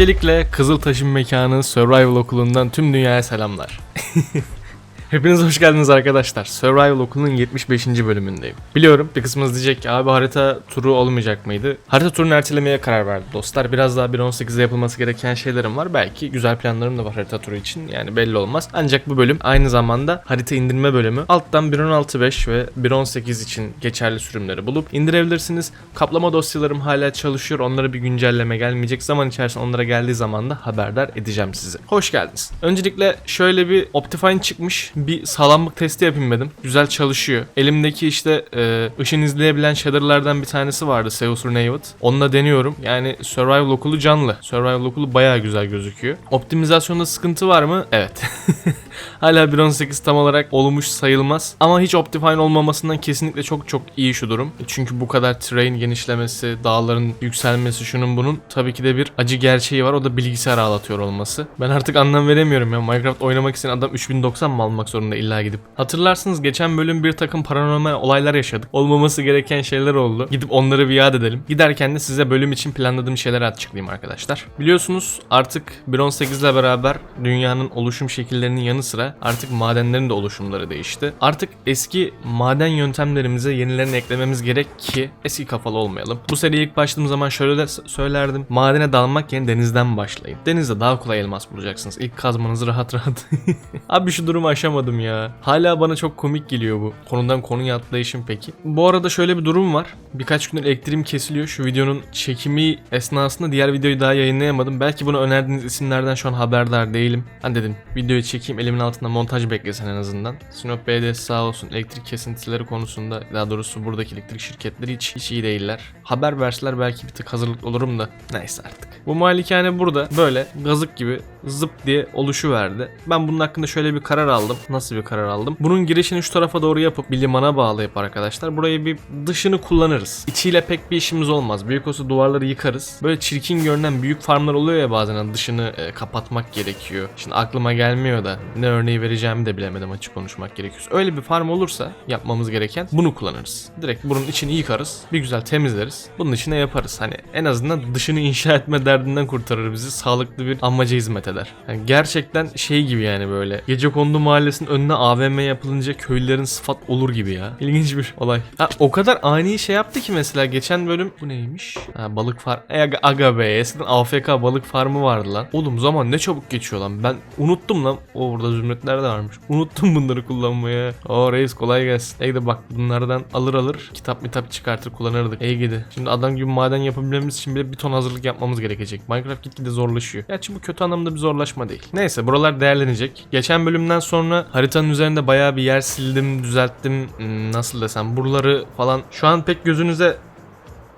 Öncelikle Kızıltaş'ın mekanı Survival Okulu'ndan tüm dünyaya selamlar. Hepiniz hoş geldiniz arkadaşlar. Survival Okulu'nun 75. bölümündeyim. Biliyorum bir kısmınız diyecek ki abi harita turu olmayacak mıydı? Harita turunu ertelemeye karar verdi dostlar. Biraz daha 1.18'de yapılması gereken şeylerim var. Belki güzel planlarım da var harita turu için. Yani belli olmaz. Ancak bu bölüm aynı zamanda harita indirme bölümü. Alttan 1.16.5 ve 1.18 için geçerli sürümleri bulup indirebilirsiniz. Kaplama dosyalarım hala çalışıyor. Onlara bir güncelleme gelmeyecek. Zaman içerisinde onlara geldiği zaman da haberdar edeceğim sizi. Hoş geldiniz. Öncelikle şöyle bir Optifine çıkmış. Bir sağlamlık testi yapayım dedim. Güzel çalışıyor. Elimdeki işte e, ışın izleyebilen shaderlardan bir tanesi vardı. Seus Renavet. Onunla deniyorum. Yani Survival okulu canlı. Survival okulu bayağı güzel gözüküyor. Optimizasyonda sıkıntı var mı? Evet. Hala 1.18 tam olarak olmuş sayılmaz. Ama hiç Optifine olmamasından kesinlikle çok çok iyi şu durum. Çünkü bu kadar terrain genişlemesi, dağların yükselmesi şunun bunun tabii ki de bir acı gerçeği var. O da bilgisayar ağlatıyor olması. Ben artık anlam veremiyorum ya. Minecraft oynamak isteyen adam 3090 mı almak zorunda illa gidip. Hatırlarsınız geçen bölüm bir takım paranormal olaylar yaşadık. Olmaması gereken şeyler oldu. Gidip onları bir yad edelim. Giderken de size bölüm için planladığım şeyleri açıklayayım arkadaşlar. Biliyorsunuz artık 1.18 ile beraber dünyanın oluşum şekillerinin yanı sıra artık madenlerin de oluşumları değişti. Artık eski maden yöntemlerimize yenilerini eklememiz gerek ki eski kafalı olmayalım. Bu seriye ilk başladığım zaman şöyle de söylerdim. Madene dalmak yerine denizden başlayın. Denizde daha kolay elmas bulacaksınız. İlk kazmanızı rahat rahat. Abi şu durumu aşamadım ya. Hala bana çok komik geliyor bu. Konudan konuya atlayışım peki. Bu arada şöyle bir durum var. Birkaç gündür elektriğim kesiliyor. Şu videonun çekimi esnasında diğer videoyu daha yayınlayamadım. Belki bunu önerdiğiniz isimlerden şu an haberdar değilim. Ben dedim videoyu çekeyim elimin altında montaj beklesin en azından. Sinop BDS sağ olsun elektrik kesintileri konusunda daha doğrusu buradaki elektrik şirketleri hiç, hiç iyi değiller. Haber verseler belki bir tık hazırlıklı olurum da neyse artık. Bu malikane burada böyle gazık gibi zıp diye oluşu verdi. Ben bunun hakkında şöyle bir karar aldım. Nasıl bir karar aldım? Bunun girişini şu tarafa doğru yapıp bir limana bağlayıp arkadaşlar burayı bir dışını kullanırız. İçiyle pek bir işimiz olmaz. Büyük olsa duvarları yıkarız. Böyle çirkin görünen büyük farmlar oluyor ya bazen hani dışını e, kapatmak gerekiyor. Şimdi aklıma gelmiyor da ne örneği vereceğimi de bilemedim açık konuşmak gerekiyorsa. Öyle bir farm olursa yapmamız gereken bunu kullanırız. Direkt bunun içini yıkarız. Bir güzel temizleriz. Bunun içine yaparız. Hani en azından dışını inşa etme derdinden kurtarır bizi. Sağlıklı bir amaca hizmet eder. Yani gerçekten şey gibi yani böyle. Gecekondu mahallesinin önüne AVM yapılınca köylülerin sıfat olur gibi ya. İlginç bir olay. Ha, o kadar ani şey yaptı ki mesela geçen bölüm bu neymiş? Ha, balık far. E, aga, aga be eskiden AFK balık farmı vardı lan. Oğlum zaman ne çabuk geçiyor lan. Ben unuttum lan. O burada zümrütler de varmış. Unuttum bunları kullanmaya. O reis kolay gelsin. Ey de bak bunlardan alır alır kitap mitap çıkartır kullanırdık. Ey gidi. Şimdi adam gibi maden yapabilmemiz için bile bir ton hazırlık yapmamız gerekecek. Minecraft gitgide zorlaşıyor. Gerçi bu kötü anlamda bir zorlaşma değil. Neyse buralar değerlenecek. Geçen bölümden sonra haritanın üzerinde bayağı bir yer sildim, düzelttim. Hmm, nasıl desem buraları falan. Şu an pek gözünüze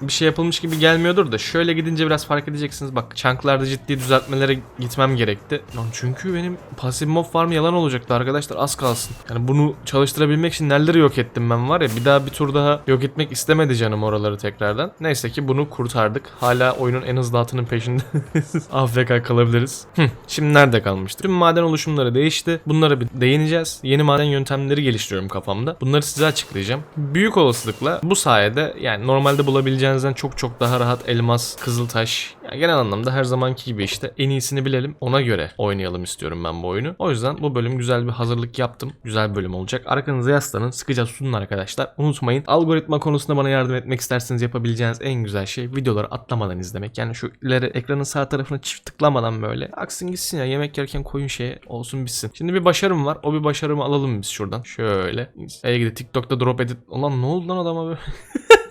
bir şey yapılmış gibi gelmiyordur da şöyle gidince biraz fark edeceksiniz. Bak chunklarda ciddi düzeltmelere gitmem gerekti. Lan çünkü benim pasif mob farm yalan olacaktı arkadaşlar az kalsın. Yani bunu çalıştırabilmek için neleri yok ettim ben var ya bir daha bir tur daha yok etmek istemedi canım oraları tekrardan. Neyse ki bunu kurtardık. Hala oyunun en hızlı atının peşinde. AFK kalabiliriz. Şimdi nerede kalmıştık? Tüm maden oluşumları değişti. Bunlara bir değineceğiz. Yeni maden yöntemleri geliştiriyorum kafamda. Bunları size açıklayacağım. Büyük olasılıkla bu sayede yani normalde bulabileceğinizden çok çok daha rahat elmas, kızıltaş. Yani genel anlamda her zamanki gibi işte en iyisini bilelim. Ona göre oynayalım istiyorum ben bu oyunu. O yüzden bu bölüm güzel bir hazırlık yaptım. Güzel bir bölüm olacak. Arkanıza yaslanın. Sıkıca susun arkadaşlar. Unutmayın. Algoritma konusunda bana yardım etmek isterseniz yapabileceğiniz en güzel şey videoları atlamadan izlemek. Yani şu ileri ekranın sağ tarafına çift tıklamadan böyle aksın gitsin ya yemek yerken koyun şeye olsun bitsin. Şimdi bir başarım var. O bir başarımı alalım biz şuradan. Şöyle. Ey gidi TikTok'ta drop edit. Ulan ne oldu lan adama böyle?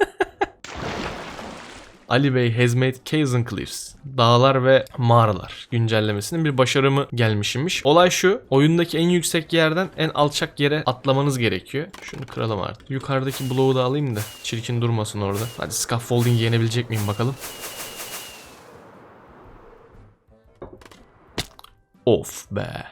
Ali Bey has made and cliffs. Dağlar ve mağaralar güncellemesinin bir başarımı gelmişmiş. Olay şu. Oyundaki en yüksek yerden en alçak yere atlamanız gerekiyor. Şunu kıralım artık. Yukarıdaki bloğu da alayım da çirkin durmasın orada. Hadi scaffolding yenebilecek miyim bakalım. Of be.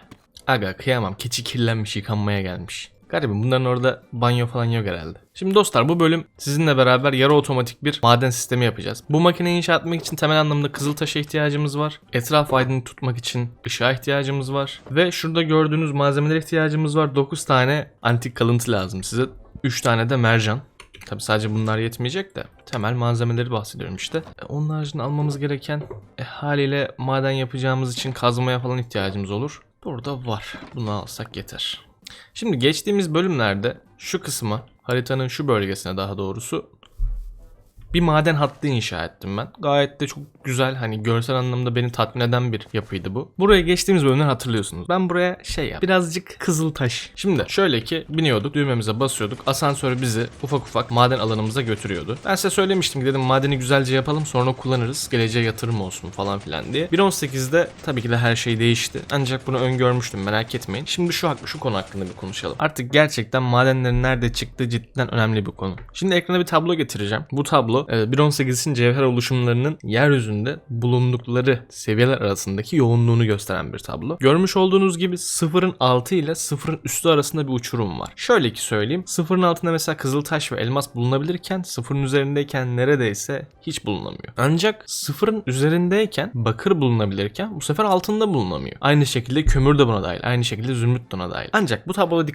Aga kıyamam. Keçi kirlenmiş yıkanmaya gelmiş. Garibim bunların orada banyo falan yok herhalde. Şimdi dostlar bu bölüm sizinle beraber yarı otomatik bir maden sistemi yapacağız. Bu makineyi inşa etmek için temel anlamda kızıl taşa ihtiyacımız var. Etraf aydınlık tutmak için ışığa ihtiyacımız var. Ve şurada gördüğünüz malzemelere ihtiyacımız var. 9 tane antik kalıntı lazım size. 3 tane de mercan. Tabi sadece bunlar yetmeyecek de temel malzemeleri bahsediyorum işte. E, onun haricinde almamız gereken e, haliyle maden yapacağımız için kazmaya falan ihtiyacımız olur. Burada var. Bunu alsak yeter. Şimdi geçtiğimiz bölümlerde şu kısma haritanın şu bölgesine daha doğrusu bir maden hattı inşa ettim ben. Gayet de çok güzel hani görsel anlamda beni tatmin eden bir yapıydı bu. Buraya geçtiğimiz bölümleri hatırlıyorsunuz. Ben buraya şey yap birazcık kızıl taş. Şimdi şöyle ki biniyorduk düğmemize basıyorduk. Asansör bizi ufak ufak maden alanımıza götürüyordu. Ben size söylemiştim ki dedim madeni güzelce yapalım sonra kullanırız. Geleceğe yatırım olsun falan filan diye. 1.18'de tabii ki de her şey değişti. Ancak bunu öngörmüştüm merak etmeyin. Şimdi şu, şu konu hakkında bir konuşalım. Artık gerçekten madenlerin nerede çıktığı cidden önemli bir konu. Şimdi ekrana bir tablo getireceğim. Bu tablo e, 1.18'in cevher oluşumlarının yeryüzünde bulundukları seviyeler arasındaki yoğunluğunu gösteren bir tablo. Görmüş olduğunuz gibi sıfırın altı ile sıfırın üstü arasında bir uçurum var. Şöyle ki söyleyeyim. Sıfırın altında mesela kızıltaş ve elmas bulunabilirken sıfırın üzerindeyken neredeyse hiç bulunamıyor. Ancak sıfırın üzerindeyken bakır bulunabilirken bu sefer altında bulunamıyor. Aynı şekilde kömür de buna dahil. Aynı şekilde zümrüt de buna dahil. Ancak bu tabloda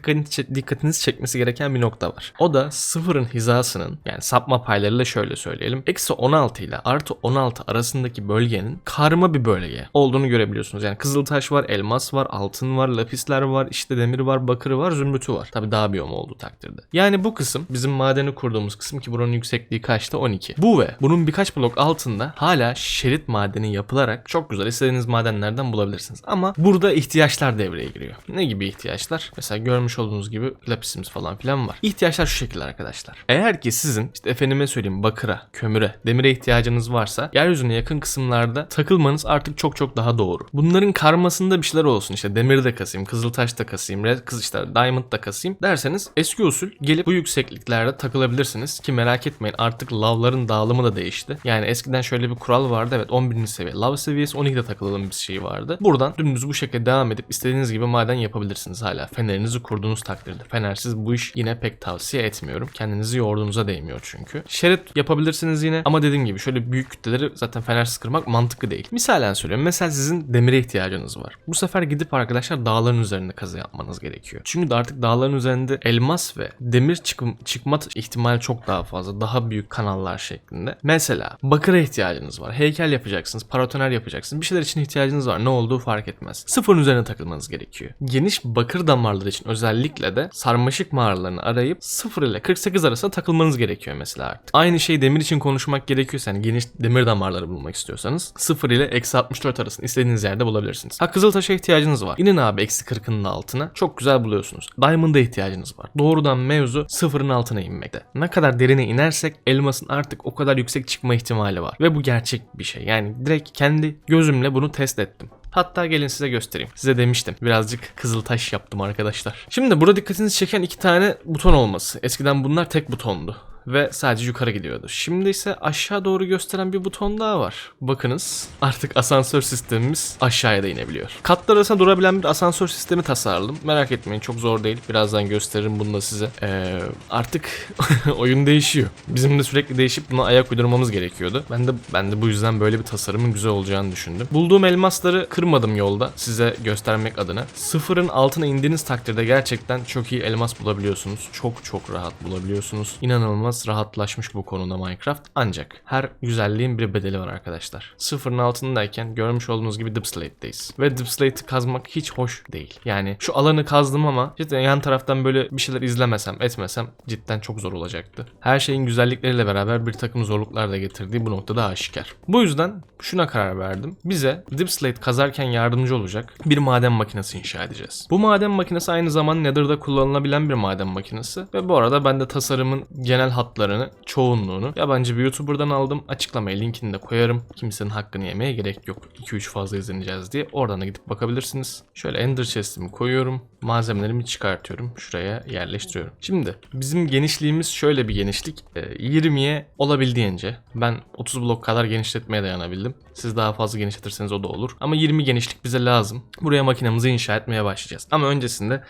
dikkatinizi çekmesi gereken bir nokta var. O da sıfırın hizasının yani sapma paylarıyla şöyle söyleyelim. Eksi 16 ile artı 16 arasındaki bölgenin karma bir bölge olduğunu görebiliyorsunuz. Yani kızıltaş var, elmas var, altın var, lapisler var, işte demir var, bakırı var, zümrütü var. Tabi dağ biyomu olduğu takdirde. Yani bu kısım bizim madeni kurduğumuz kısım ki buranın yüksekliği kaçta? 12. Bu ve bunun birkaç blok altında hala şerit madeni yapılarak çok güzel istediğiniz madenlerden bulabilirsiniz. Ama burada ihtiyaçlar devreye giriyor. Ne gibi ihtiyaçlar? Mesela görmüş olduğunuz gibi lapisimiz falan filan var. İhtiyaçlar şu şekilde arkadaşlar. Eğer ki sizin işte efendime söyleyeyim bakıra, kömüre, demire ihtiyacınız varsa yeryüzüne yakın kısımlarda takılmanız artık çok çok daha doğru. Bunların karmasında bir şeyler olsun. İşte demir de kasayım, kızıltaş da kasayım, kız işte diamond da kasayım derseniz eski usul gelip bu yüksekliklerde takılabilirsiniz ki merak etmeyin artık lavların dağılımı da değişti. Yani eskiden şöyle bir kural vardı evet 11. seviye lav seviyesi 12'de takılalım bir şey vardı. Buradan dümdüz bu şekilde devam edip istediğiniz gibi maden yapabilirsiniz hala. Fenerinizi kurduğunuz takdirde. Fenersiz bu iş yine pek tavsiye etmiyorum. Kendinizi yorduğunuza değmiyor çünkü. Şerit yapabilirsiniz yine ama dediğim gibi şöyle büyük kütleleri zaten fenersiz kırmak mantıklı değil. Misalen söylüyorum. Mesela sizin demire ihtiyacınız var. Bu sefer gidip arkadaşlar dağların üzerinde kazı yapmanız gerekiyor. Çünkü de artık dağların üzerinde elmas ve demir çıkım, çıkma ihtimali çok daha fazla. Daha büyük kanallar şeklinde. Mesela bakıra ihtiyacınız var. Heykel yapacaksınız. Paratoner yapacaksınız. Bir şeyler için ihtiyacınız var. Ne olduğu fark etmez. Sıfırın üzerine takılmanız gerekiyor. Geniş bakır damarları için özellikle de sarmaşık mağaralarını arayıp 0 ile 48 arasında takılmanız gerekiyor mesela artık. Aynı şey demir için konuşmak gerekiyorsa yani geniş demir damarları bulmak istiyorsanız 0 ile eksi 64 arasında istediğiniz yerde bulabilirsiniz. Ha kızıltaşa ihtiyacınız var. İnin abi eksi 40'ın altına. Çok güzel buluyorsunuz. Diamond'a ihtiyacınız var. Doğrudan mevzu sıfırın altına inmekte. Ne kadar derine inersek elmasın artık o kadar yüksek çıkma ihtimali var. Ve bu gerçek bir şey. Yani direkt kendi gözümle bunu test ettim. Hatta gelin size göstereyim. Size demiştim. Birazcık kızıltaş yaptım arkadaşlar. Şimdi burada dikkatinizi çeken iki tane buton olması. Eskiden bunlar tek butondu ve sadece yukarı gidiyordu. Şimdi ise aşağı doğru gösteren bir buton daha var. Bakınız artık asansör sistemimiz aşağıya da inebiliyor. Katlar arasında durabilen bir asansör sistemi tasarladım. Merak etmeyin çok zor değil. Birazdan gösteririm bunu da size. Ee, artık oyun değişiyor. Bizim de sürekli değişip buna ayak uydurmamız gerekiyordu. Ben de ben de bu yüzden böyle bir tasarımın güzel olacağını düşündüm. Bulduğum elmasları kırmadım yolda size göstermek adına. Sıfırın altına indiğiniz takdirde gerçekten çok iyi elmas bulabiliyorsunuz. Çok çok rahat bulabiliyorsunuz. İnanılmaz rahatlaşmış bu konuda Minecraft. Ancak her güzelliğin bir bedeli var arkadaşlar. Sıfırın altındayken görmüş olduğunuz gibi Dipslate'deyiz. Ve Dipslate'i kazmak hiç hoş değil. Yani şu alanı kazdım ama cidden yan taraftan böyle bir şeyler izlemesem etmesem cidden çok zor olacaktı. Her şeyin güzellikleriyle beraber bir takım zorluklar da getirdiği bu noktada aşikar. Bu yüzden şuna karar verdim. Bize Dipslate kazarken yardımcı olacak bir maden makinesi inşa edeceğiz. Bu maden makinesi aynı zamanda Nether'da kullanılabilen bir maden makinesi. Ve bu arada ben de tasarımın genel hatlarını, çoğunluğunu yabancı bir YouTuber'dan aldım. Açıklamaya linkini de koyarım. Kimsenin hakkını yemeye gerek yok. 2-3 fazla izleneceğiz diye. Oradan da gidip bakabilirsiniz. Şöyle Ender Chest'imi koyuyorum. Malzemelerimi çıkartıyorum. Şuraya yerleştiriyorum. Şimdi bizim genişliğimiz şöyle bir genişlik. Ee, 20'ye olabildiğince. Ben 30 blok kadar genişletmeye dayanabildim. Siz daha fazla genişletirseniz o da olur. Ama 20 genişlik bize lazım. Buraya makinemizi inşa etmeye başlayacağız. Ama öncesinde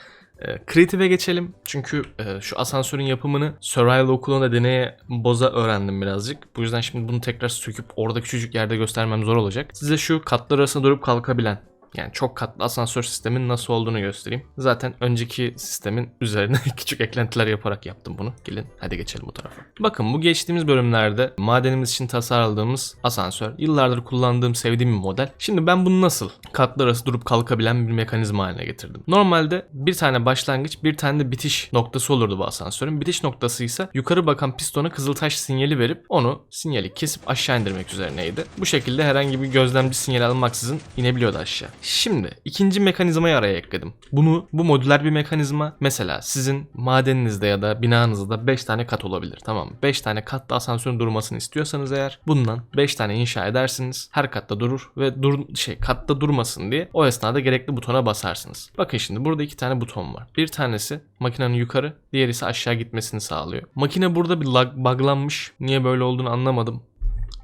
Creative'e geçelim. Çünkü e, şu asansörün yapımını Survival okulunda deneye boza öğrendim birazcık. Bu yüzden şimdi bunu tekrar söküp orada küçücük yerde göstermem zor olacak. Size şu katlar arasında durup kalkabilen yani çok katlı asansör sistemin nasıl olduğunu göstereyim. Zaten önceki sistemin üzerine küçük eklentiler yaparak yaptım bunu. Gelin hadi geçelim bu tarafa. Bakın bu geçtiğimiz bölümlerde madenimiz için tasarladığımız asansör. Yıllardır kullandığım sevdiğim bir model. Şimdi ben bunu nasıl katlar arası durup kalkabilen bir mekanizma haline getirdim. Normalde bir tane başlangıç bir tane de bitiş noktası olurdu bu asansörün. Bitiş noktası ise yukarı bakan pistona kızıltaş sinyali verip onu sinyali kesip aşağı indirmek üzerineydi. Bu şekilde herhangi bir gözlemci sinyal almaksızın inebiliyordu aşağı. Şimdi ikinci mekanizmayı araya ekledim. Bunu bu modüler bir mekanizma. Mesela sizin madeninizde ya da binanızda 5 tane kat olabilir tamam mı? 5 tane katta asansörün durmasını istiyorsanız eğer bundan 5 tane inşa edersiniz. Her katta durur ve dur şey katta durmasın diye o esnada gerekli butona basarsınız. Bakın şimdi burada iki tane buton var. Bir tanesi makinenin yukarı, diğeri ise aşağı gitmesini sağlıyor. Makine burada bir lag buglanmış. Niye böyle olduğunu anlamadım.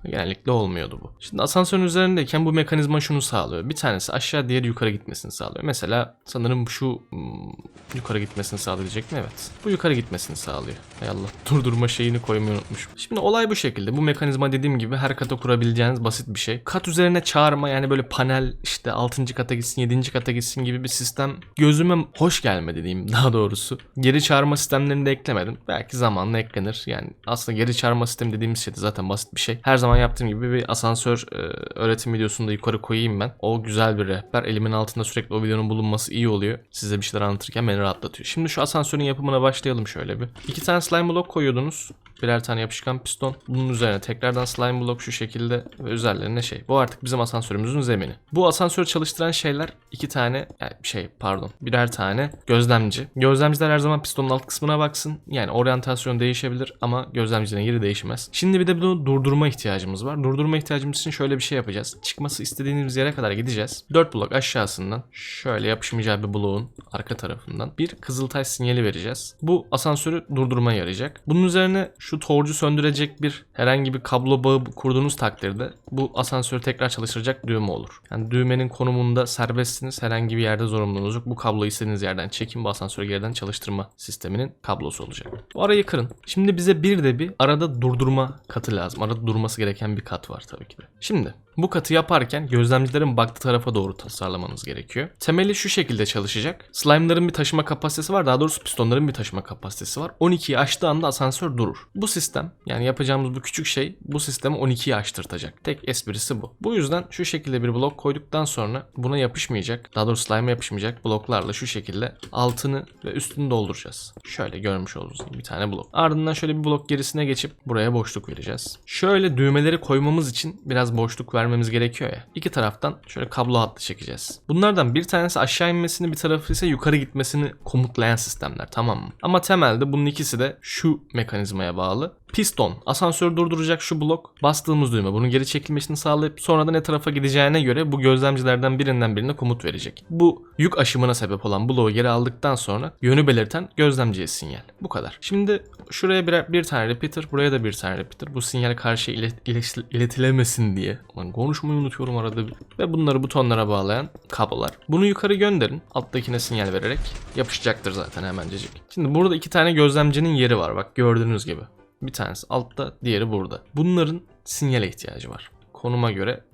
Genellikle olmuyordu bu. Şimdi asansörün üzerindeyken bu mekanizma şunu sağlıyor. Bir tanesi aşağı diğeri yukarı gitmesini sağlıyor. Mesela sanırım şu hmm, yukarı gitmesini sağlayacak mı? Evet. Bu yukarı gitmesini sağlıyor. Hay Allah durdurma şeyini koymayı unutmuşum. Şimdi olay bu şekilde. Bu mekanizma dediğim gibi her kata kurabileceğiniz basit bir şey. Kat üzerine çağırma yani böyle panel işte 6. kata gitsin 7. kata gitsin gibi bir sistem gözüme hoş gelmedi diyeyim daha doğrusu. Geri çağırma sistemlerini de eklemedim. Belki zamanla eklenir. Yani aslında geri çağırma sistemi dediğimiz şey de zaten basit bir şey. Her zaman yaptığım gibi bir asansör e, öğretim videosunu da yukarı koyayım ben. O güzel bir rehber. Elimin altında sürekli o videonun bulunması iyi oluyor. Size bir şeyler anlatırken beni rahatlatıyor. Şimdi şu asansörün yapımına başlayalım şöyle bir. İki tane slime block koyuyordunuz. Birer tane yapışkan piston. Bunun üzerine tekrardan slime block şu şekilde ve üzerlerine şey. Bu artık bizim asansörümüzün zemini. Bu asansörü çalıştıran şeyler iki tane yani şey pardon birer tane gözlemci. Gözlemciler her zaman pistonun alt kısmına baksın. Yani oryantasyon değişebilir ama gözlemcinin yeri değişmez. Şimdi bir de bunu durdurma ihtiyacımız var. Durdurma ihtiyacımız için şöyle bir şey yapacağız. Çıkması istediğimiz yere kadar gideceğiz. 4 blok aşağısından şöyle yapışmayacağı bir bloğun arka tarafından bir kızıltaş sinyali vereceğiz. Bu asansörü durdurmaya yarayacak. Bunun üzerine şu torcu söndürecek bir herhangi bir kablo bağı kurduğunuz takdirde bu asansörü tekrar çalıştıracak düğme olur. Yani düğmenin konumunda serbestsiniz. Herhangi bir yerde zorunluluğunuz yok. Bu kabloyu istediğiniz yerden çekin. Bu asansörü geriden çalıştırma sisteminin kablosu olacak. Bu arayı kırın. Şimdi bize bir de bir arada durdurma katı lazım. Arada durması gereken bir kat var tabii ki de. Şimdi bu katı yaparken gözlemcilerin baktığı tarafa doğru tasarlamanız gerekiyor. Temeli şu şekilde çalışacak. Slime'ların bir taşıma kapasitesi var. Daha doğrusu pistonların bir taşıma kapasitesi var. 12'yi aştığı anda asansör durur. Bu sistem yani yapacağımız bu küçük şey bu sistemi 12'yi aştırtacak. Tek esprisi bu. Bu yüzden şu şekilde bir blok koyduktan sonra buna yapışmayacak. Daha doğrusu slime'a yapışmayacak bloklarla şu şekilde altını ve üstünü dolduracağız. Şöyle görmüş olduğunuz gibi bir tane blok. Ardından şöyle bir blok gerisine geçip buraya boşluk vereceğiz. Şöyle düğmeleri koymamız için biraz boşluk vermemiz gerekiyor ya. İki taraftan şöyle kablo hattı çekeceğiz. Bunlardan bir tanesi aşağı inmesini bir tarafı ise yukarı gitmesini komutlayan sistemler tamam mı? Ama temelde bunun ikisi de şu mekanizmaya bağlı. Piston asansörü durduracak şu blok bastığımız düğme bunun geri çekilmesini sağlayıp sonradan ne tarafa gideceğine göre bu gözlemcilerden birinden birine komut verecek. Bu yük aşımına sebep olan bloğu geri aldıktan sonra yönü belirten gözlemciye sinyal. Bu kadar. Şimdi şuraya bir, bir tane repeater buraya da bir tane repeater. Bu sinyal karşıya ilet, ilet- iletilemesin diye. Lan konuşmayı unutuyorum arada. Ve bunları butonlara bağlayan kablolar. Bunu yukarı gönderin. Alttakine sinyal vererek yapışacaktır zaten hemencecik. Şimdi burada iki tane gözlemcinin yeri var bak gördüğünüz gibi. Bir tanesi altta, diğeri burada. Bunların sinyale ihtiyacı var. Konuma göre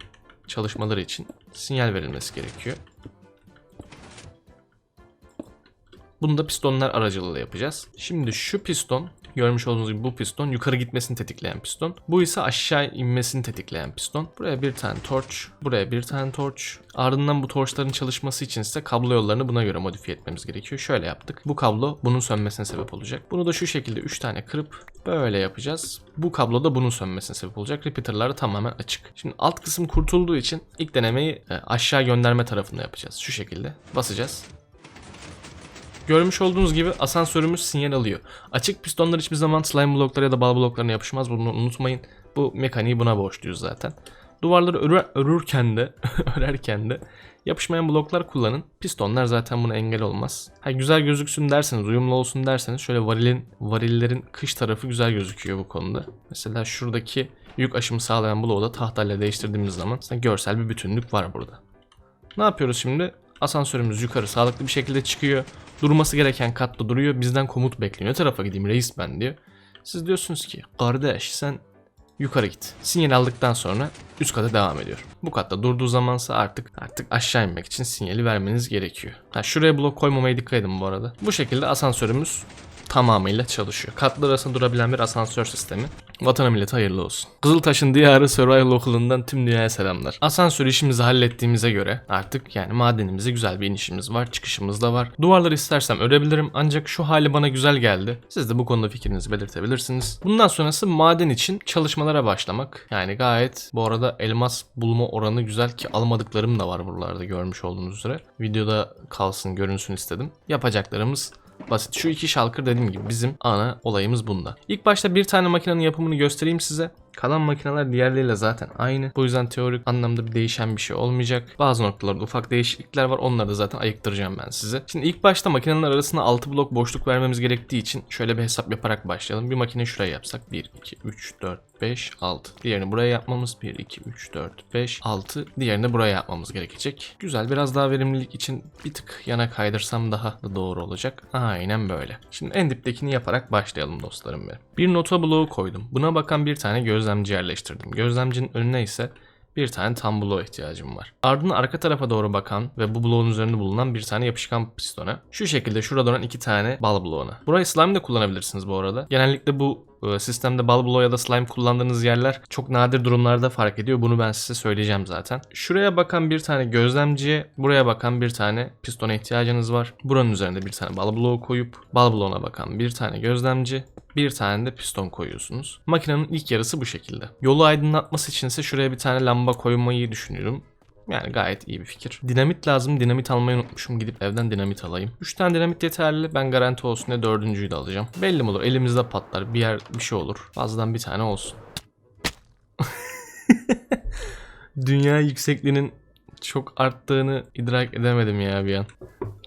çalışmaları için sinyal verilmesi gerekiyor. Bunu da pistonlar aracılığıyla yapacağız. Şimdi şu piston görmüş olduğunuz gibi bu piston yukarı gitmesini tetikleyen piston. Bu ise aşağı inmesini tetikleyen piston. Buraya bir tane torch, buraya bir tane torch. Ardından bu torchların çalışması için ise kablo yollarını buna göre modifiye etmemiz gerekiyor. Şöyle yaptık. Bu kablo bunun sönmesine sebep olacak. Bunu da şu şekilde 3 tane kırıp böyle yapacağız. Bu kablo da bunun sönmesine sebep olacak. Repeater'lar da tamamen açık. Şimdi alt kısım kurtulduğu için ilk denemeyi e, aşağı gönderme tarafında yapacağız. Şu şekilde basacağız. Görmüş olduğunuz gibi asansörümüz sinyal alıyor. Açık pistonlar hiçbir zaman slime blokları ya da bal bloklarına yapışmaz. Bunu unutmayın. Bu mekaniği buna borçluyuz zaten. Duvarları örü- örürken de, örerken de yapışmayan bloklar kullanın. Pistonlar zaten buna engel olmaz. Ha, güzel gözüksün derseniz, uyumlu olsun derseniz şöyle varilin, varillerin kış tarafı güzel gözüküyor bu konuda. Mesela şuradaki yük aşımı sağlayan bloğu da tahtayla değiştirdiğimiz zaman görsel bir bütünlük var burada. Ne yapıyoruz şimdi? Asansörümüz yukarı sağlıklı bir şekilde çıkıyor. Durması gereken katta duruyor. Bizden komut bekliyor. Ne tarafa gideyim reis ben diyor. Siz diyorsunuz ki kardeş sen yukarı git. Sinyal aldıktan sonra üst kata devam ediyor. Bu katta durduğu zamansa artık artık aşağı inmek için sinyali vermeniz gerekiyor. Ha şuraya blok koymamaya dikkat edin bu arada. Bu şekilde asansörümüz tamamıyla çalışıyor. Katlar arasında durabilen bir asansör sistemi. Vatana millete hayırlı olsun. Kızıltaş'ın diyarı Survival Okulu'ndan tüm dünyaya selamlar. Asansör işimizi hallettiğimize göre artık yani madenimize güzel bir inişimiz var, çıkışımız da var. Duvarları istersem örebilirim ancak şu hali bana güzel geldi. Siz de bu konuda fikrinizi belirtebilirsiniz. Bundan sonrası maden için çalışmalara başlamak. Yani gayet bu arada elmas bulma oranı güzel ki almadıklarım da var buralarda görmüş olduğunuz üzere. Videoda kalsın görünsün istedim. Yapacaklarımız Basit. Şu iki şalkır dediğim gibi bizim ana olayımız bunda. İlk başta bir tane makinenin yapımını göstereyim size. Kalan makineler diğerleriyle zaten aynı. Bu yüzden teorik anlamda bir değişen bir şey olmayacak. Bazı noktalarda ufak değişiklikler var. Onları da zaten ayıktıracağım ben size. Şimdi ilk başta makineler arasında 6 blok boşluk vermemiz gerektiği için şöyle bir hesap yaparak başlayalım. Bir makine şuraya yapsak 1, 2, 3, 4, 5, 6. Diğerini buraya yapmamız 1, 2, 3, 4, 5, 6. Diğerini buraya yapmamız gerekecek. Güzel biraz daha verimlilik için bir tık yana kaydırsam daha da doğru olacak. Aynen böyle. Şimdi en diptekini yaparak başlayalım dostlarım benim. Bir nota bloğu koydum. Buna bakan bir tane gözlemci yerleştirdim. Gözlemcinin önüne ise bir tane tam bloğa ihtiyacım var. Ardından arka tarafa doğru bakan ve bu bloğun üzerinde bulunan bir tane yapışkan pistona. Şu şekilde şurada duran iki tane bal bloğuna. Burayı slime de kullanabilirsiniz bu arada. Genellikle bu sistemde bal bloğu ya da slime kullandığınız yerler çok nadir durumlarda fark ediyor. Bunu ben size söyleyeceğim zaten. Şuraya bakan bir tane gözlemciye, buraya bakan bir tane pistona ihtiyacınız var. Buranın üzerinde bir tane bal bloğu koyup bal bloğuna bakan bir tane gözlemci, bir tane de piston koyuyorsunuz. Makinenin ilk yarısı bu şekilde. Yolu aydınlatması için ise şuraya bir tane lamba koymayı düşünüyorum. Yani gayet iyi bir fikir. Dinamit lazım. Dinamit almayı unutmuşum. Gidip evden dinamit alayım. 3 tane dinamit yeterli. Ben garanti olsun diye dördüncüyü de alacağım. Belli mi olur? Elimizde patlar. Bir yer bir şey olur. Fazladan bir tane olsun. Dünya yüksekliğinin çok arttığını idrak edemedim ya bir an.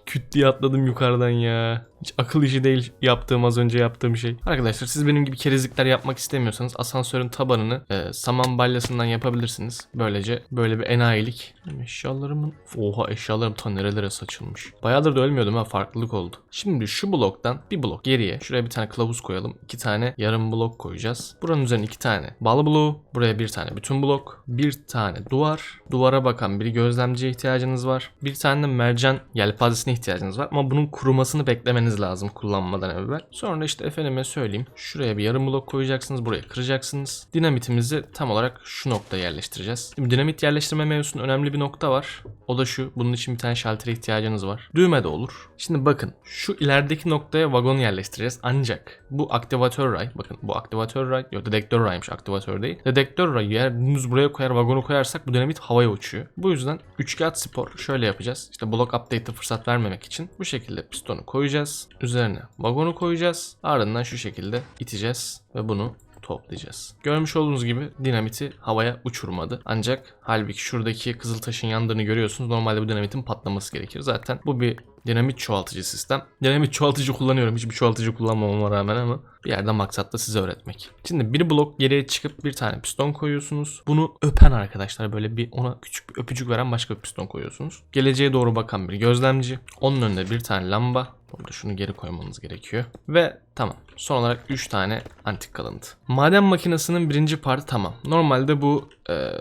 Küt diye atladım yukarıdan ya. Hiç akıl işi değil yaptığım az önce yaptığım şey. Arkadaşlar siz benim gibi kerezlikler yapmak istemiyorsanız asansörün tabanını e, saman balyasından yapabilirsiniz. Böylece böyle bir enayilik. Eşyalarımın... Oha eşyalarım ta nerelere saçılmış. Bayağıdır da ölmüyordum ha farklılık oldu. Şimdi şu bloktan bir blok geriye şuraya bir tane kılavuz koyalım. iki tane yarım blok koyacağız. Buranın üzerine iki tane bal bloğu. Buraya bir tane bütün blok. Bir tane duvar. Duvara bakan bir gözlemciye ihtiyacınız var. Bir tane de mercan yelpazesine ihtiyacınız var. Ama bunun kurumasını beklemeniz lazım kullanmadan evvel. Sonra işte efendime söyleyeyim. Şuraya bir yarım blok koyacaksınız. Buraya kıracaksınız. Dinamitimizi tam olarak şu noktaya yerleştireceğiz. Şimdi dinamit yerleştirme mevzusunda önemli bir nokta var. O da şu. Bunun için bir tane şaltere ihtiyacınız var. Düğme de olur. Şimdi bakın. Şu ilerideki noktaya vagon yerleştireceğiz. Ancak bu aktivatör ray. Bakın bu aktivatör ray. Yok dedektör raymış. Aktivatör değil. Dedektör rayı eğer dümdüz buraya koyar vagonu koyarsak bu dinamit havaya uçuyor. Bu yüzden üçkağıt spor şöyle yapacağız. İşte blok update'e fırsat vermemek için bu şekilde pistonu koyacağız. Üzerine vagonu koyacağız. Ardından şu şekilde iteceğiz ve bunu toplayacağız. Görmüş olduğunuz gibi dinamiti havaya uçurmadı. Ancak halbuki şuradaki kızıl taşın yandığını görüyorsunuz. Normalde bu dinamitin patlaması gerekir. Zaten bu bir dinamit çoğaltıcı sistem. Dinamit çoğaltıcı kullanıyorum. Hiçbir çoğaltıcı kullanmamama rağmen ama bir yerden maksat da size öğretmek. Şimdi bir blok geriye çıkıp bir tane piston koyuyorsunuz. Bunu öpen arkadaşlar böyle bir ona küçük bir öpücük veren başka bir piston koyuyorsunuz. Geleceğe doğru bakan bir gözlemci. Onun önünde bir tane lamba. Burada şunu geri koymanız gerekiyor. Ve tamam. Son olarak 3 tane antik kalıntı. Maden makinesinin birinci partı tamam. Normalde bu e,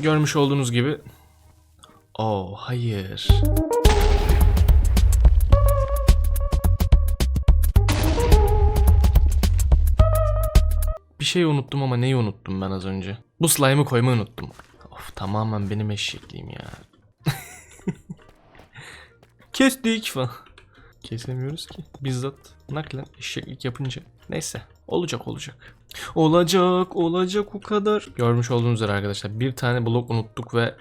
görmüş olduğunuz gibi... Oh hayır. Bir şey unuttum ama neyi unuttum ben az önce? Bu slime'ı koymayı unuttum. Of tamamen benim eşekliğim ya. Kestik falan. Kesemiyoruz ki. Bizzat naklen eşeklik yapınca. Neyse. Olacak olacak. Olacak olacak o kadar. Görmüş olduğunuz üzere arkadaşlar bir tane blok unuttuk ve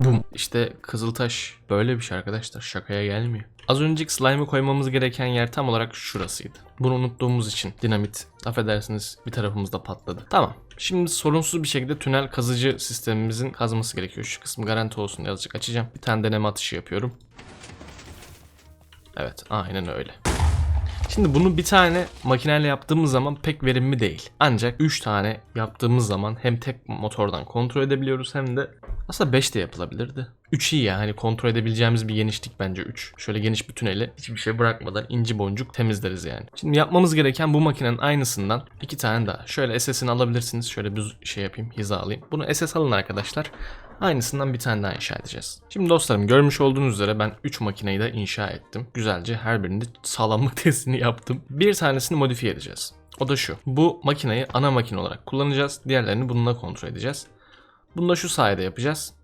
bum. İşte Kızıltaş böyle bir şey arkadaşlar. Şakaya gelmiyor. Az önceki slime'ı koymamız gereken yer tam olarak şurasıydı. Bunu unuttuğumuz için dinamit affedersiniz bir tarafımızda patladı. Tamam. Şimdi sorunsuz bir şekilde tünel kazıcı sistemimizin kazması gerekiyor. Şu kısmı garanti olsun diye azıcık açacağım. Bir tane deneme atışı yapıyorum. Evet aynen öyle. Şimdi bunu bir tane makineyle yaptığımız zaman pek verimli değil. Ancak 3 tane yaptığımız zaman hem tek motordan kontrol edebiliyoruz hem de Aslında 5 de yapılabilirdi. 3 iyi ya hani kontrol edebileceğimiz bir genişlik bence 3. Şöyle geniş bir tüneli hiçbir şey bırakmadan inci boncuk temizleriz yani. Şimdi yapmamız gereken bu makinenin aynısından iki tane daha. Şöyle SS'ini alabilirsiniz. Şöyle bir şey yapayım hizalayayım. Bunu SS alın arkadaşlar. Aynısından bir tane daha inşa edeceğiz. Şimdi dostlarım görmüş olduğunuz üzere ben 3 makineyi de inşa ettim. Güzelce her birinde sağlamlık testini yaptım. Bir tanesini modifiye edeceğiz. O da şu. Bu makineyi ana makine olarak kullanacağız. Diğerlerini bununla kontrol edeceğiz. Bunu da şu sayede yapacağız.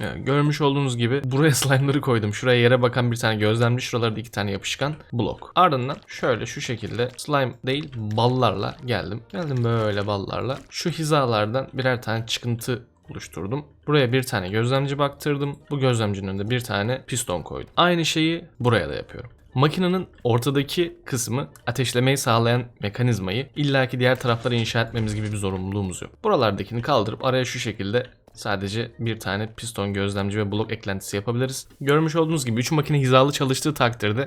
Evet, görmüş olduğunuz gibi buraya slime'ları koydum. Şuraya yere bakan bir tane gözlemci, şuralarda iki tane yapışkan blok. Ardından şöyle şu şekilde slime değil ballarla geldim. Geldim böyle ballarla. Şu hizalardan birer tane çıkıntı oluşturdum. Buraya bir tane gözlemci baktırdım. Bu gözlemcinin önünde bir tane piston koydum. Aynı şeyi buraya da yapıyorum. Makinenin ortadaki kısmı ateşlemeyi sağlayan mekanizmayı illaki diğer taraflara inşa etmemiz gibi bir zorunluluğumuz yok. Buralardakini kaldırıp araya şu şekilde sadece bir tane piston gözlemci ve blok eklentisi yapabiliriz. Görmüş olduğunuz gibi 3 makine hizalı çalıştığı takdirde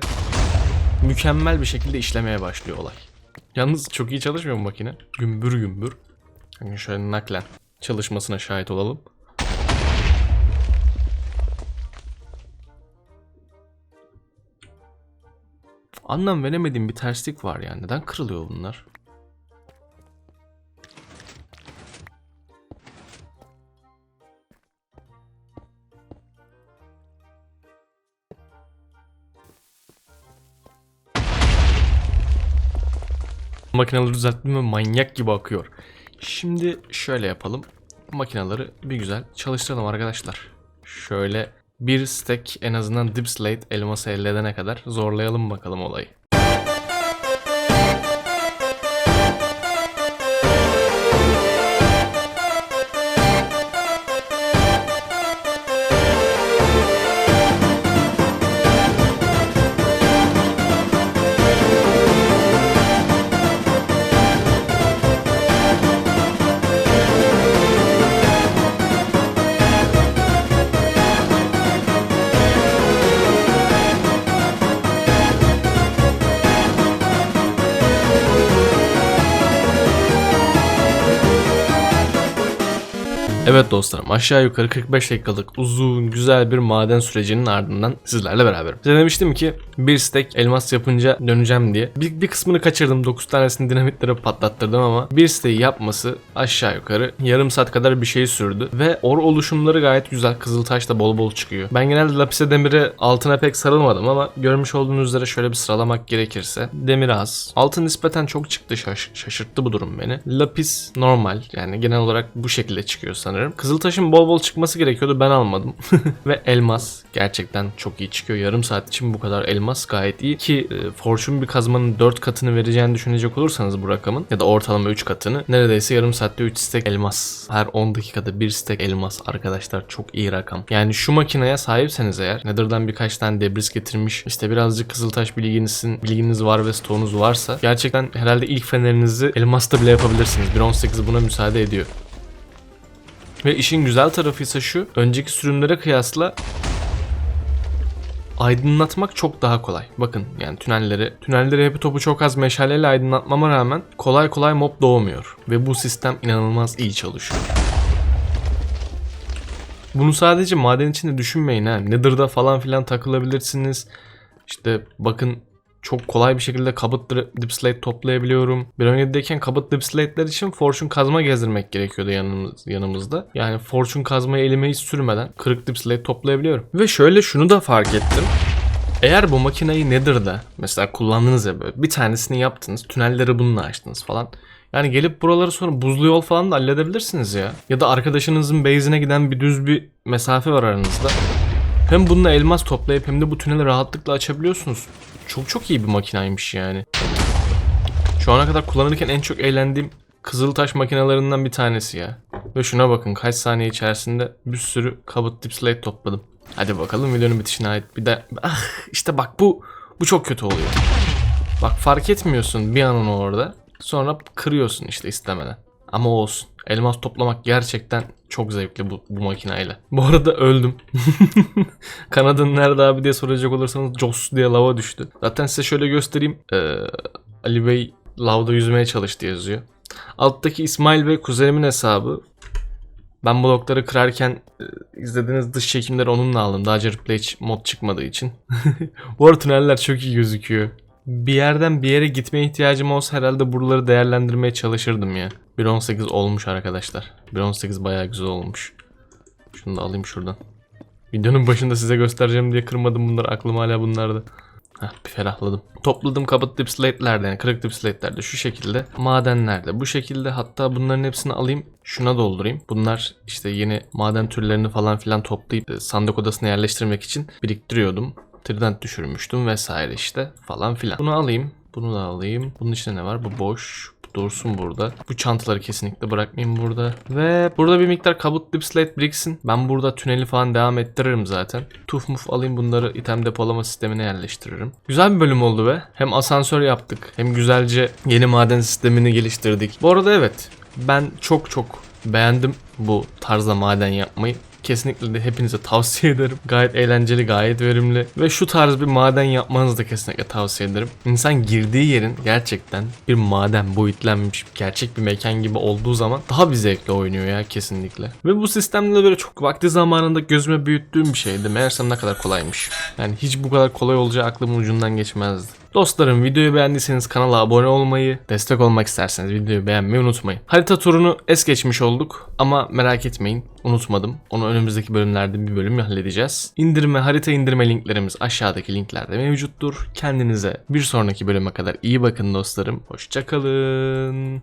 mükemmel bir şekilde işlemeye başlıyor olay. Yalnız çok iyi çalışmıyor bu makine. Gümbür gümbür. Yani şöyle naklen çalışmasına şahit olalım. Anlam veremediğim bir terslik var yani. Neden kırılıyor bunlar? Makineleri düzelttim ve manyak gibi akıyor. Şimdi şöyle yapalım. Makineleri bir güzel çalıştıralım arkadaşlar. Şöyle bir stack en azından dip slate elması elde edene kadar zorlayalım bakalım olayı. Evet dostlarım aşağı yukarı 45 dakikalık uzun güzel bir maden sürecinin ardından sizlerle beraberim. Size demiştim ki bir stack elmas yapınca döneceğim diye. Bir, bir kısmını kaçırdım 9 tanesini dinamitlere patlattırdım ama bir stack'i yapması aşağı yukarı yarım saat kadar bir şey sürdü. Ve or oluşumları gayet güzel Kızıltaş da bol bol çıkıyor. Ben genelde lapise demire altına pek sarılmadım ama görmüş olduğunuz üzere şöyle bir sıralamak gerekirse demir az. Altın nispeten çok çıktı şaş- şaşırttı bu durum beni. Lapis normal yani genel olarak bu şekilde çıkıyor sanırım. Kızıltaş'ın bol bol çıkması gerekiyordu ben almadım. Ve elmas gerçekten çok iyi çıkıyor. Yarım saat için bu kadar elmas gayet iyi ki e, Fortune bir kazmanın 4 katını vereceğini düşünecek olursanız bu rakamın ya da ortalama 3 katını neredeyse yarım saatte 3 stack elmas. Her 10 dakikada 1 stack elmas arkadaşlar çok iyi rakam. Yani şu makineye sahipseniz eğer Nether'dan birkaç tane debris getirmiş işte birazcık Kızıltaş bilginizin bilginiz var ve stoğunuz varsa gerçekten herhalde ilk fenerinizi elmasta bile yapabilirsiniz. 1.18 buna müsaade ediyor. Ve işin güzel tarafı ise şu. Önceki sürümlere kıyasla aydınlatmak çok daha kolay. Bakın yani tünelleri, tünelleri hepi topu çok az meşaleyle aydınlatmama rağmen kolay kolay mob doğmuyor. Ve bu sistem inanılmaz iyi çalışıyor. Bunu sadece maden içinde düşünmeyin ha. Nether'da falan filan takılabilirsiniz. İşte bakın çok kolay bir şekilde kabut dri- dipslate toplayabiliyorum. Bir öncedeyken kabut dipslate'ler için fortune kazma gezdirmek gerekiyordu yanımız, yanımızda. Yani fortune kazmayı elime hiç sürmeden kırık dipslate toplayabiliyorum. Ve şöyle şunu da fark ettim. Eğer bu makineyi Nether'da mesela kullandınız ya böyle bir tanesini yaptınız, tünelleri bununla açtınız falan. Yani gelip buraları sonra buzlu yol falan da halledebilirsiniz ya. Ya da arkadaşınızın base'ine giden bir düz bir mesafe var aranızda. Hem bununla elmas toplayıp hem de bu tüneli rahatlıkla açabiliyorsunuz. Çok çok iyi bir makinaymış yani. Şu ana kadar kullanırken en çok eğlendiğim Kızıltaş makinelerinden bir tanesi ya. Ve şuna bakın kaç saniye içerisinde bir sürü kabut dipslate topladım. Hadi bakalım videonun bitişine ait bir de... Ah işte bak bu bu çok kötü oluyor. Bak fark etmiyorsun bir an onu orada. Sonra kırıyorsun işte istemeden. Ama olsun. Elmas toplamak gerçekten çok zevkli bu, bu makineyle. Bu arada öldüm. Kanadın nerede abi diye soracak olursanız Jos diye lava düştü. Zaten size şöyle göstereyim. Ee, Ali Bey lavda yüzmeye çalıştı yazıyor. Alttaki İsmail Bey kuzenimin hesabı. Ben blokları kırarken e, izlediğiniz dış çekimleri onunla aldım. Daha önce replay mod çıkmadığı için. Bu arada tüneller çok iyi gözüküyor. Bir yerden bir yere gitmeye ihtiyacım olsa herhalde buraları değerlendirmeye çalışırdım ya. 1.18 olmuş arkadaşlar. 1.18 bayağı güzel olmuş. Şunu da alayım şuradan. Videonun başında size göstereceğim diye kırmadım bunları. Aklım hala bunlardı. Heh, bir ferahladım. Topladım kabut dip slate'lerde yani kırık dip slate'lerde şu şekilde. Madenlerde bu şekilde hatta bunların hepsini alayım şuna doldurayım. Bunlar işte yeni maden türlerini falan filan toplayıp e, sandık odasına yerleştirmek için biriktiriyordum. Trident düşürmüştüm vesaire işte falan filan. Bunu alayım. Bunu da alayım. Bunun içinde ne var? Bu boş. Dursun burada. Bu çantaları kesinlikle bırakmayayım burada. Ve burada bir miktar kabut dip slate biriksin. Ben burada tüneli falan devam ettiririm zaten. Tuf muf alayım bunları item depolama sistemine yerleştiririm. Güzel bir bölüm oldu be. Hem asansör yaptık. Hem güzelce yeni maden sistemini geliştirdik. Bu arada evet. Ben çok çok beğendim bu tarzda maden yapmayı. Kesinlikle de hepinize tavsiye ederim. Gayet eğlenceli, gayet verimli. Ve şu tarz bir maden yapmanızı da kesinlikle tavsiye ederim. İnsan girdiği yerin gerçekten bir maden boyutlanmış, gerçek bir mekan gibi olduğu zaman daha bir zevkle oynuyor ya kesinlikle. Ve bu sistemde de böyle çok vakti zamanında gözüme büyüttüğüm bir şeydi. Meğersem ne kadar kolaymış. Yani hiç bu kadar kolay olacağı aklımın ucundan geçmezdi. Dostlarım videoyu beğendiyseniz kanala abone olmayı, destek olmak isterseniz videoyu beğenmeyi unutmayın. Harita turunu es geçmiş olduk ama merak etmeyin unutmadım. Onu önümüzdeki bölümlerde bir bölüm halledeceğiz. İndirme, harita indirme linklerimiz aşağıdaki linklerde mevcuttur. Kendinize bir sonraki bölüme kadar iyi bakın dostlarım. Hoşçakalın.